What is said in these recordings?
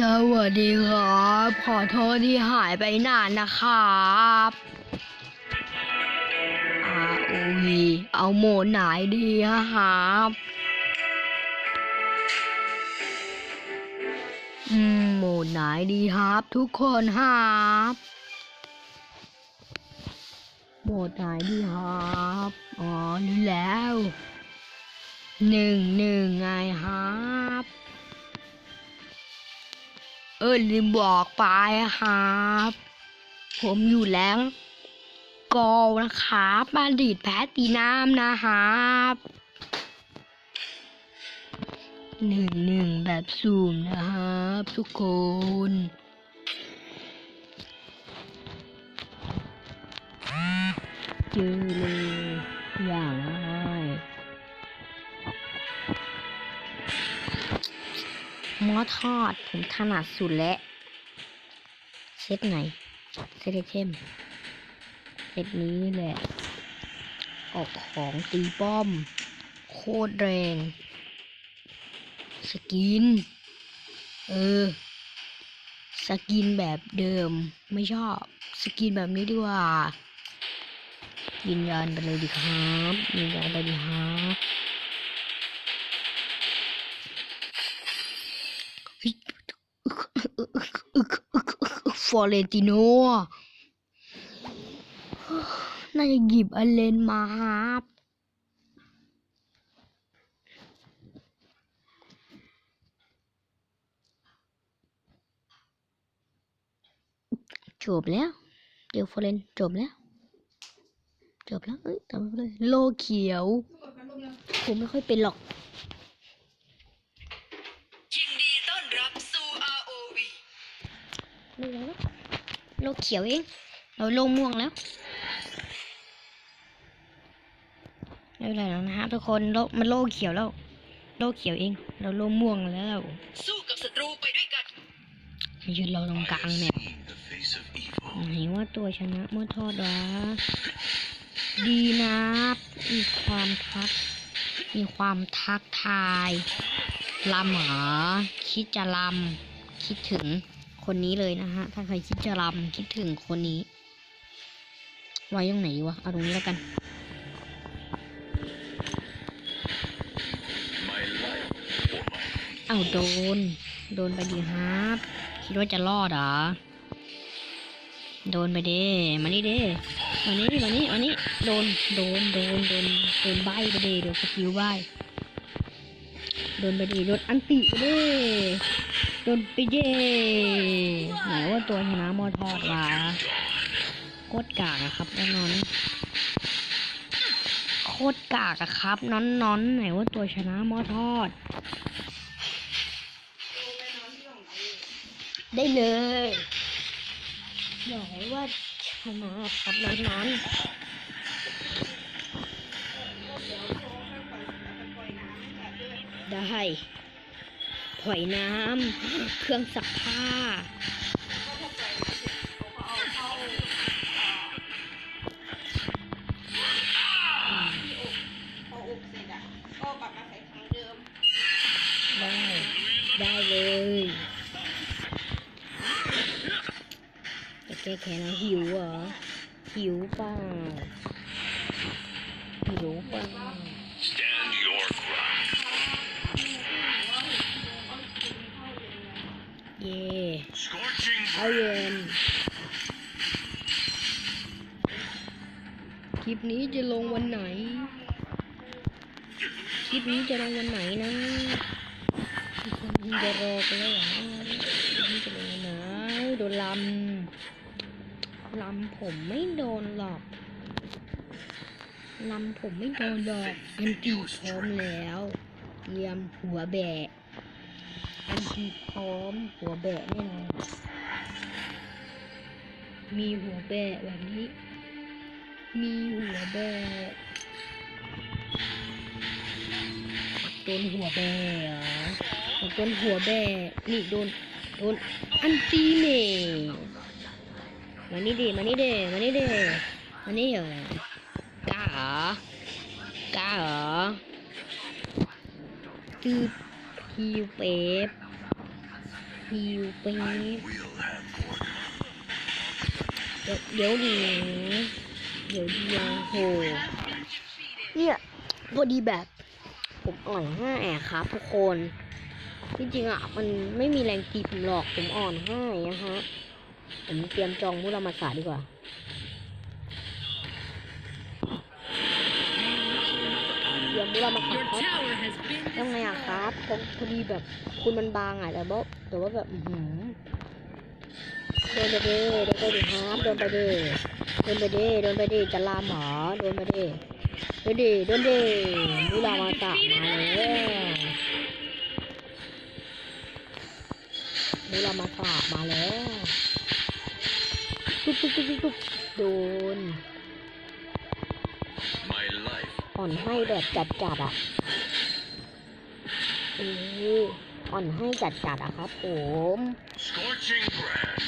สวัสดีครับ ขอโทษที่หายไปนานนะครับอาอุยเอาโหมดไหนดีอะครับ อืมโหมดไหนดีครับ ทุกคนครับโหมดไหนดีครับ อ๋อรู้แล้วหนึ่งหนึ่งไงครับ ออลืมบอกไปครับ ผมอยู่แรงกอลนะครับมาดริดแพตตินามนะครับหนึ่งหนึ่งแบบซูมนะครับ ทุกคนเจอเลยอย่าง หมอทอด ผมถนัดสุดแล้วเซตไหน เซตไอเทมเซตนี้แหละ ออกของตีป้อม โคตรแรง สกิน เออ สกินแบบเดิมไม่ชอบ สกินแบบนี้ดีกว่ายืนยันไปเลยดีครับยืนยันไปดีครับ อเรนติโนน่าจะหยิบอเลนมาครับจบแล้ว เดี๋ยวฟอเรนจบแล้ว จบแล้ว เอ้ยทำไปเลยโลเขียว ผมไม่ค่อยเป็นหรอก ยินดีต้อนรับสู่ ROV ไม่เป็นไรหรอก โลเขียวเอง เราโลม่วงแล้วไม่เป็นไรแล้วนะฮะทุกคนโลมันโลเขียวแล้ว โลเขียวเอง เราโลม่วงแล้วสู้กับศัตรูไปด้วยกันยืนเราตรงกลางแมป the face of evil. ไหนว่าตัวชนะเมื่อทอดวะดีนะมีความทัก มีความทักทายลำเหรอคิดจะลำคิดถึง คนนี้เลยนะฮะ ถ้าใครคิดจะลำคิดถึงคนนี้ ไว้ตรงไหนวะ เอาตรงนี้แล้วกัน เอาโดน โดนไปดีครับ คิดว่าจะรอดเหรอ โดนไปเด้มานี่เด้มานี่มานี่มานี่โดน โดน โดน โดน โดนใบไปเด้โดนสกิลใบโดนไปด้โดนอันติไปเด้ โดนไปเด้ไหนว่าตัวชนะมอทอดวะโคตรกากอะครับน้อนโคตรกากอะครับน้อนๆนไหนว่าตัวชนะมอทอด ได้เลยบอกให้ว่าชนะครับน้อนได้ ปล่อยน้ำ เครื่องซักผ้าพออบเสร็จอะก็กลับมาใส่ถังเดิมได้ ได้เลยจะแก้แค้นแล้วหิวเหรอ หิวเปล่าหิวเปล่า เย่ Scorching เอาเย็นคลิปนี้จะลงวันไหน คลิปนี้จะลงวันไหนนะทุกคนจะรอกันแล้วเหรอคลิปนี้จะลงวันไหนโดนลำลำผมไม่โดนหรอกลำผมไม่โดนหรอก อันตีพร้อมแล้วเตรียมหัวแบะ อันตีพร้อมหัวแบะแน่นอนมีหัวแบะแบบนี้ มีหัวแบะโดนหัวแบะโดนหัวแบะนี่โดนโดนอันตีเน่มานี่ดิมานี่ดิมานี่ดิมานี่เหรอกล้าเหรอกล้าเหรอตืบฮิวเป๊ป ฮิวปีเดี๋ยวเดี๋ยวดี เดี๋ยวดีโหเนี่ยพอดีแบบ ผมอ่อนห้าแอะครับทุกคนจริงๆอะมันไม่มีแรงตีผมหรอกผมอ่อนห้านะฮะผมเตรียมจองมุลามาสาดีกว่า เตรียมมุรามาสา Your ครับ tower has been ยังไงอะครับพอพอดีแบบคุณมันบางอะแต่ว่าแต่ว่าแบบอื้อหือโดนไปเด้โดนไปดิครับโดนไปเด้โดนไปเด้โดนไปเด้จะลามหมอโดนไปเด้โดนเด้โดนเด้มุรามาสะมาแล้วมุรามาสะมาแล้วตุ๊บตุ๊บตุ๊บตุ๊บโดน My life อ่อนให้แบบจัดจัดๆอะเอออ่อนให้จัดจัดๆอะครับผม scorching brand.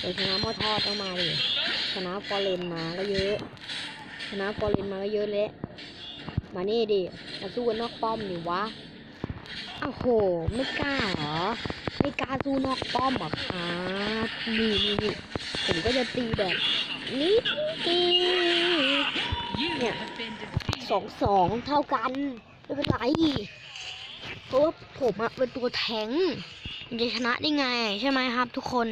เดี๋ยวชนะหม้อทอดต้องมาดิชนะฟอร์เรนมาก็เยอะ ชนะฟอร์เรนมาก็เยอะแล้วมานี่ดิมาสู้กันนอกป้อมนี่วะอ้าวโห ไม่กล้าเหรอ ไม่กล้าสู้นอกป้อมเหรอครับนี่นี่นี่ผมก็จะตีแบบนี้ตี You Yeah. have been defeated. สองสองเท่ากัน ไม่เป็นไร เพราะว่าผมอะเป็นตัวแทงมันจะชนะได้ไง ใช่ไหมครับ ทุกคน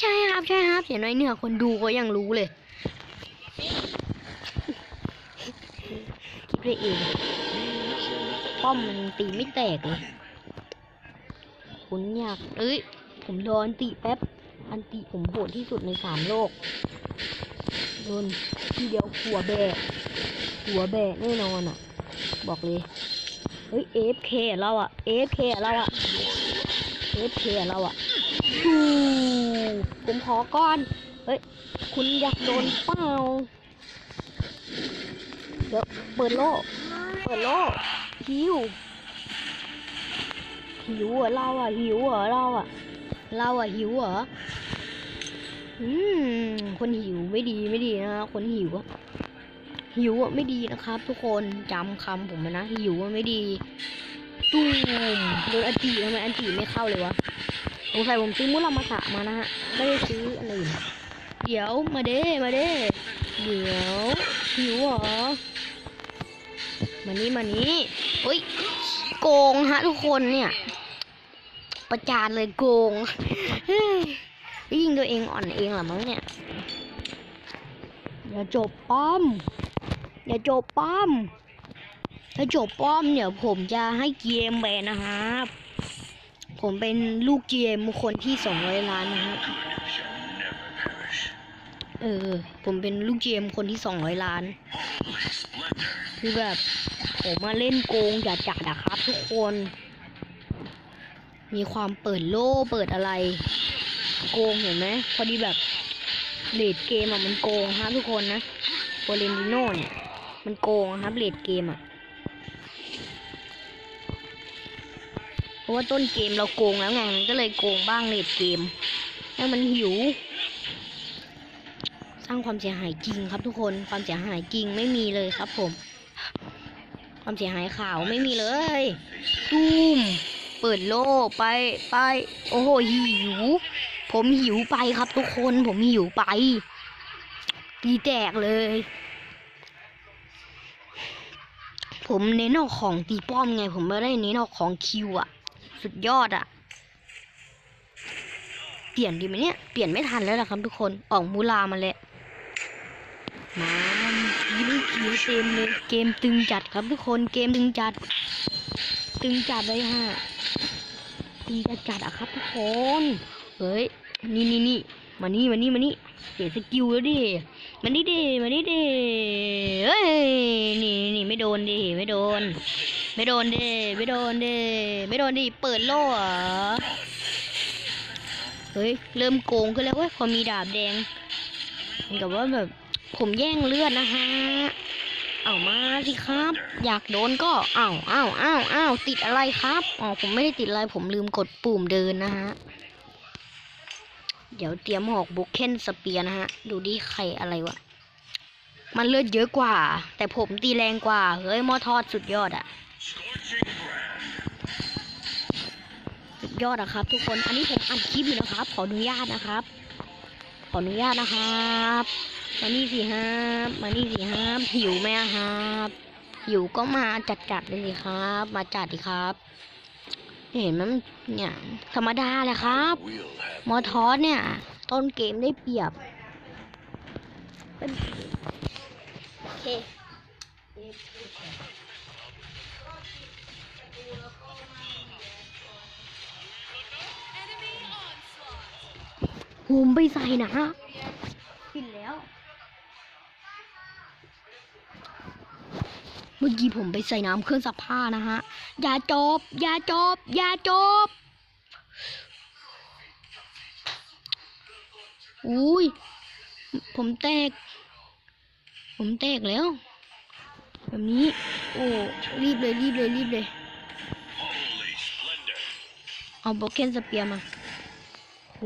ใช่ครับใช่ครับอย่างน้อยเนี่ยคนดูก็ยังรู้เลยคิดไปเองป้อมมันตีไม่แตกเลยคุณอยากเอ้ย ผมโดนติแป๊บ อันติผมโหดที่สุดในสามโลกโดนทีเดียวหัวแบก หัวแบกแน่นอนอะ บอกเลย เฮ้ย AFK เราอะ AFK เคเราอะ AFK เคเราอะดูผมขอก่อน เฮ้ย คุณอยากโดนเปล่า เดี๋ยวเปิดโลกเปิดโลกหิว หิวเหรอเราอะ หิวเหรอเราอะ เราอะหิวเหรอ อืม คนหิวไม่ดีไม่ดีนะคนหิวอะ หิวอะไม่ดีนะครับ ทุกคนจำคำผมไว้นะหิวอะไม่ดีตูมโดนอันตีทำไมอันตีไม่เข้าเลยวะสงสัยผมซื้อมุรามาสะมานะฮะไม่ได้ซื้ออันอื่นเดี๋ยวมาเด้มาเด้เดี๋ยวหิวเหรอมานี่มานี่เฮ้ยโกงฮะ ทุกคนเนี่ย ประจานเลยโกงยยิงตัวเองอ่อนเองเหรอมั้งเนี่ยอย่าจบป้อม อย่าจบป้อม ถ้าจบป้อมเดี๋ยวผมจะให้เกมแบนนะครับ ผมเป็นลูกเกมคนที่สองร้อยล้านนะฮะ Good shall never perish. เออ ผมเป็นลูกเกมคนที่สองร้อยล้าน คือแบบ ผมมาเล่นโกงจัดจัดๆอะครับทุกคน มีความเปิดโล่เปิดอะไร โกงเห็นไหมพอดีแบบเลดเกมอะมันโกงฮะทุกคนนะโฟเรนติโน่เนี่ย มันโกงครับเลดเกมอะเพราะว่าต้นเกมเราโกงแล้วไง มันก็เลยโกงบ้างเลดเกม แล้วมันหิว สร้างความเสียหายจริงครับทุกคน ความเสียหายจริงไม่มีเลยครับผม ความเสียหายขาวไม่มีเลยตุ้มเปิดโลกไปไป โอ้โหหิว ผมหิวไปครับทุกคน ผมหิวไปตีแตกเลย ผมเน้นเอาของตีป้อมไง ผมไม่ได้เน้นเอาของคิวอะสุดยอดอะเปลี่ยนดีไหมเนี่ย เปลี่ยนไม่ทันแล้วล่ะครับทุกคนออกมูลามาแล้วมาทีนี้ทีเต็มเลยเกมตึงจัดครับทุกคนเกมตึงจัด ตึงจัดเลยฮะตึงจัดจัดอะครับทุกคนเฮ้ยนี่นี่นี่มานี่มานี่มานี่เสียสกิลแล้วดิ มานี่ดิมานี่ดิเฮ้ยนี่นี่ไม่โดนดิไม่โดน ไม่โดนดิไม่โดนดิไม่โดนดิเปิดโล่เหรอเฮ้ยเริ่มโกงขึ้นแล้วเว้ยพอมีดาบแดงเหมือนกับว่าแบบผมแย่งเลือดนะฮะเอามาสิครับ อยากโดนก็อ้าวอ้าวอ้าวอ้าวติดอะไรครับอ๋อผมไม่ได้ติดอะไรผมลืมกดปุ่มเดินนะฮะ เดี๋ยวเตรียมหอกบุกเคนสเปียนะฮะ ดูดิใครอะไรวะ มันเลือดเยอะกว่า แต่ผมตีแรงกว่า เฮ้ยมอทอดสุดยอดอะสุดยอดอะครับ ทุกคน อันนี้ผมอัดคลิปอยู่นะครับ ขออนุญาตนะครับ ขออนุญาตนะครับมานี่สิฮะมานี่สิฮะหิวไหมครับหิวก็มาจัดจัดๆเลยสิครับ มาจัดดิครับ เห็นมันเนี่ยธรรมดาแหละครับ We'll have มอทอสเนี่ย ต้นเกมได้เปรียบเป็นโอเคผมไปใส่นะ มื่อกี้ผมไปใส่น้ำเครื่องซักผ้านะฮะ อย่าจบ อย่าจบ อย่าจบ อุ้ย ผมแตก ผมแตกแล้ว แบบนี้ โอ้ รีบเลย รีบเลย รีบเลย เอาโบเกนสเปียร์มาโห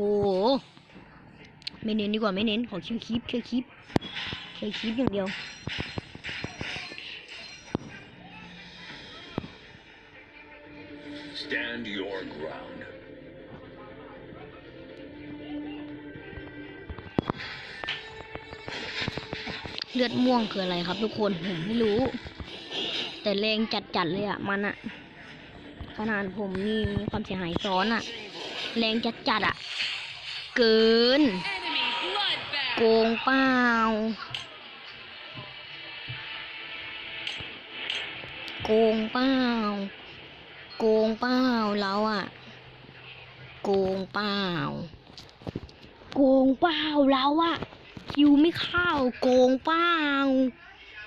ไม่เน้นดีกว่าไม่เน้น ขอเคลียร์คลิปเคลียร์คลิปเคลียร์คลิปอย่างเดียว Stand your ground. เลือดม่วงคืออะไรครับทุกคนผมไม่รู้ แต่แรงจัดๆเลยอะมันอะขนาดผมมีความเสียหายซ้อนอะแรงจัดๆอะเกิน โกงเปล่าโกงเปล่า โกงเปล่าเราอะโกงเปล่าโกงเปล่าเราอะคิวไม่เข้าโกงเปล่า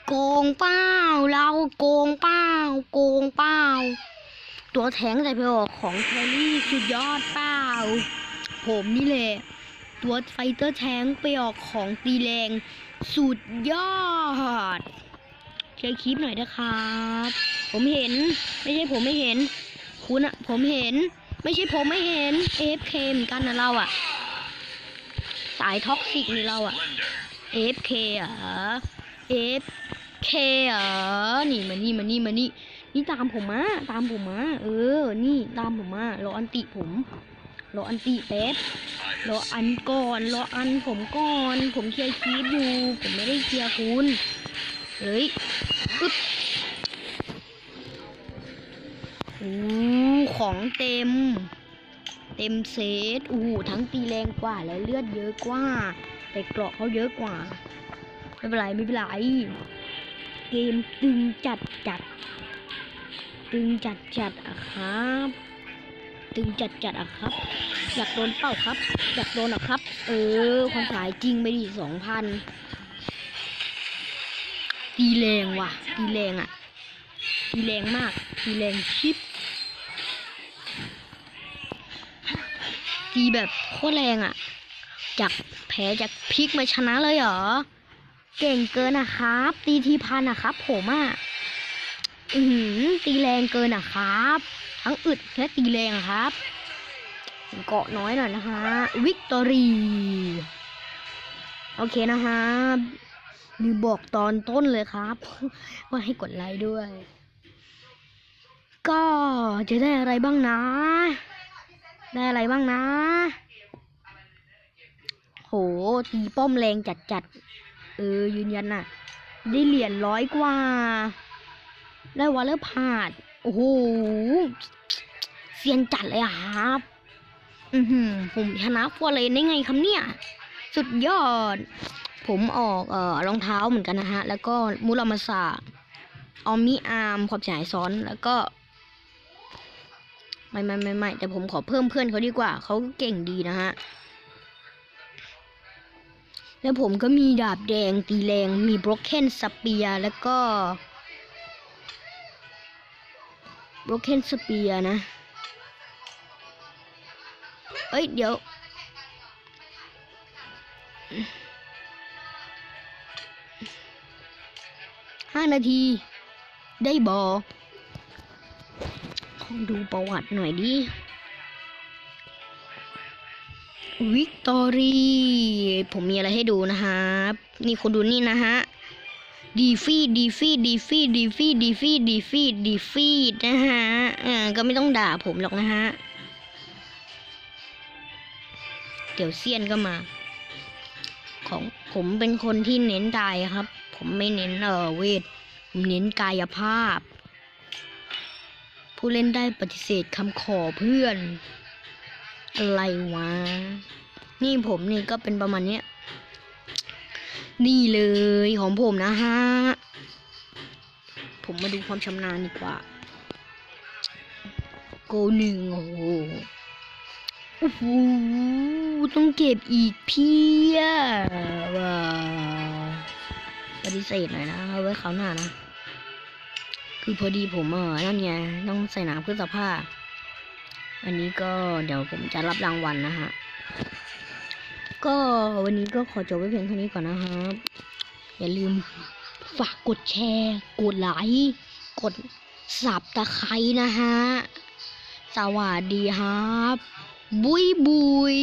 โกงเปล่าเราโกงเปล่าโกงเปล่าตัวแทงใส่ไปออกของแครี่สุดยอดเปล่าผมนี่แหละตัวไฟเตอร์แทงไปออกของตีแรงสุดยอด แชร์คลิปหน่อยนะครับ ผมเห็น ไม่ใช่ผมไม่เห็น คุณอะผมเห็น ไม่ใช่ผมไม่เห็น AFK เหมือนกันนะเราอะสายท็อกซิกนี่เราอะ Splendor. AFK เหรอ AFK เหรอ นี่มานี่มานี่มานี่ นี่ตามผมมา ตามผมมา เออ นี่ตามผมมารออันติผม รออันติแป๊บรออันก่อน รออันผมก่อน ผมเคลียร์คลิปอยู่ ผมไม่ได้เคลียร์คุณ เฮ้ยอึ๊บอู้ของเต็ม เต็มเซตอู้ทั้งตีแรงกว่าและเลือดเยอะกว่า แต่เกราะเขาเยอะกว่า ไม่เป็นไรไม่เป็นไร เกมตึงจัดจัด ตึงจัดจัดอะครับ ตึงจัดจัดอะครับ อยากโดนเป้าครับ อยากโดนอะครับ เออความสายจริงไปดิสองพัน ตีแรงว่ะ ตีแรงอะ ตีแรงมาก ตีแรงชิปตีแบบโคตรแรงอะ จากแพ้จากพลิกมาชนะเลยเหรอ เก่งเกินนะครับ ตีทีพันอะครับผมอะอือหือตีแรงเกินอะครับ ทั้งอึดแค่ตีแรงครับ เกาะน้อยหน่อยนะคะวิกตอรี โอเคนะคะ มีบอกตอนต้นเลยครับ ว่าให้กดไลค์ด้วย ก็จะได้อะไรบ้างนะ ได้อะไรบ้างนะ โหตีป้อมแรงจัดจัดๆเออ ยืนยันน่ะ ได้เหรียญร้อยกว่า ได้วอลเลอร์พาดโอ้โหเซียนจัดเลยครับ อือหือผมชนะฟัวเลนได้ไงครับเนี่ย สุดยอด ผมออกเอ่อรองเท้าเหมือนกันนะฮะ แล้วก็มุรามาสาออมมิอาร์มความเสียหายซ้อนแล้วก็ ไม่ไม่ไม่ไม่แต่ผมขอเพิ่มเพื่อนเขาดีกว่า เขาก็เก่งดีนะฮะ แล้วผมก็มีดาบแดงตีแรง มีบล็อกเคนสเปียแล้วก็บล็อกเคนสเปียนะ เอ้ย เดี๋ยว ห้านาที ได้บอขอดูประวัติหน่อยดิ วิกตอรี่ ผมมีอะไรให้ดูนะครับ นี่คุณดูนี่นะฮะ ดีฟีดดีฟีดดีฟีดดีฟีดดีฟีดดีฟีดดีฟีดนะฮะอ่าก็ไม่ต้องด่าผมหรอกนะฮะ เดี๋ยวเซียนก็มา ของผมเป็นคนที่เน้นกายครับ ผมไม่เน้นเออเวท ผมเน้นกายภาพ ผู้เล่นได้ปฏิเสธคำขอเพื่อน อะไรวะ นี่ผมนี่ก็เป็นประมาณเนี้ย นี่เลยของผมนะฮะ ผมมาดูความชำนาญดีกว่า โกหนึ่งโอ้โหโอ้โหต้องเก็บอีกเพียบ ว้าวปฏิเสธหน่อยนะเอาไว้คราวหน้านะ คือพอดีผมเออนั่นไงต้องใส่หนาเพื่อสภาพอันนี้ก็เดี๋ยวผมจะรับรางวัลนะฮะ ก็วันนี้ก็ขอจบไว้เพียงเท่านี้ก่อนนะครับ อย่าลืมฝากกดแชร์ กดไลค์กดสับตะไคร้นะฮะ สวัสดีครับ บุยบุย